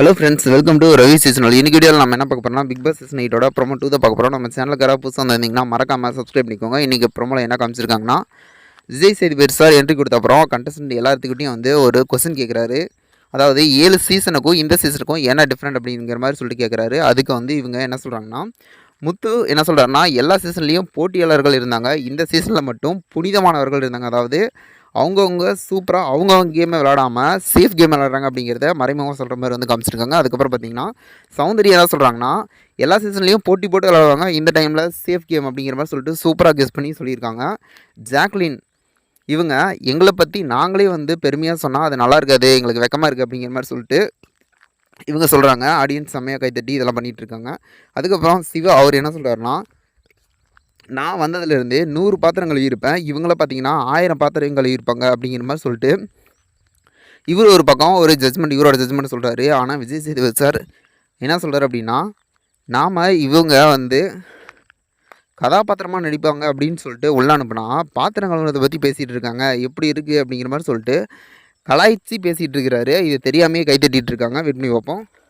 Hello friends welcome to Ravi seasonal இன்னைக்கு வீடியோவில் நம்ம என்ன பார்க்க போகிறோம்னா பிக் பாஸ் சீசன் எயிட்டோட ப்ரோமோ டூ தான் பார்க்க போகிறோம் நம்ம சேனலுக்கு யாராவது புதுசாக வந்திருந்தீங்கன்னா மறக்காம சப்ஸ்கிரைப் பண்ணிக்கோங்க. இன்றைக்கி ப்ரோமோவில் என்ன காமிச்சிருக்காங்கன்னா விஜய் சேதுபதி சார் என்ட்ரி கொடுத்த அப்புறம் கண்டஸ்டன்ட் எல்லாத்துக்கிட்டையும் வந்து ஒரு கொஸ்டின் கேட்குறாரு அதாவது ஏழு சீசனுக்கும் இந்த சீசனுக்கும் என்ன டிஃப்ரெண்ட் அப்படிங்கிற மாதிரி சொல்லிட்டு கேட்குறாரு அதுக்கு வந்து இவங்க என்ன சொல்கிறாங்கன்னா முத்து என்ன சொல்கிறாருன்னா எல்லா சீசன்லேயும் போட்டியாளர்கள் இருந்தாங்க. இந்த சீசனில் மட்டும் புனிதமானவர்கள் இருந்தாங்க. அதாவது அவங்கவுங்க சூப்பராக அவங்கவுங்க கேமை விளாடாமல் சேஃப் கேம் விளாட்றாங்க அப்படிங்கிறத மறைமுகமாக சொல்கிற மாதிரி வந்து காமிச்சிருக்காங்க. அதுக்கப்புறம் பார்த்தீங்கன்னா சௌந்தர்யா என்ன சொல்கிறாங்கன்னா எல்லா சீசன்லேயும் போட்டி போட்டு விளாடுவாங்க இந்த டைமில் சேஃப் கேம் அப்படிங்கிற மாதிரி சொல்லிட்டு சூப்பராக கெஸ் பண்ணி சொல்லியிருக்காங்க. ஜாக்லின் இவங்க எங்களை பற்றி நாங்களே வந்து பெருமையாக சொன்னால் அது நல்லா இருக்காது எங்களுக்கு வெக்கமாக இருக்குது அப்படிங்கிற மாதிரி சொல்லிட்டு இவங்க சொல்கிறாங்க ஆடியன்ஸ் செம்மையாக கைத்தட்டி இதெல்லாம் பண்ணிகிட்டு இருக்காங்க. அதுக்கப்புறம் சிவா அவர் என்ன சொல்கிறாருன்னா நான் வந்ததுலேருந்து நூறு பாத்திரம் கழுவியிருப்பேன் இவங்கள பார்த்தீங்கன்னா ஆயிரம் பாத்திரம் கழுவியிருப்பாங்க அப்படிங்கிற மாதிரி சொல்லிட்டு இவர் ஒரு பக்கம் ஒரு ஜட்ஜ்மெண்ட் இவரோட ஜட்ஜ்மெண்ட் சொல்கிறாரு ஆனால் விஜய் சேதுபதி சார் என்ன சொல்கிறார் அப்படின்னா நாம் இவங்க வந்து கதாபாத்திரமாக நடிப்பாங்க அப்படின்னு சொல்லிட்டு உள்ள அனுப்புனா பாத்திரம் கழுவுனதை பற்றி பேசிகிட்டு இருக்காங்க. எப்படி இருக்குது அப்படிங்கிற மாதிரி சொல்லிட்டு கலாய்ச்சி பேசிகிட்டு இருக்கிறாரு. இது தெரியாமையே கைத்தட்டிட்டு இருக்காங்க. வெட்மி பார்ப்போம்.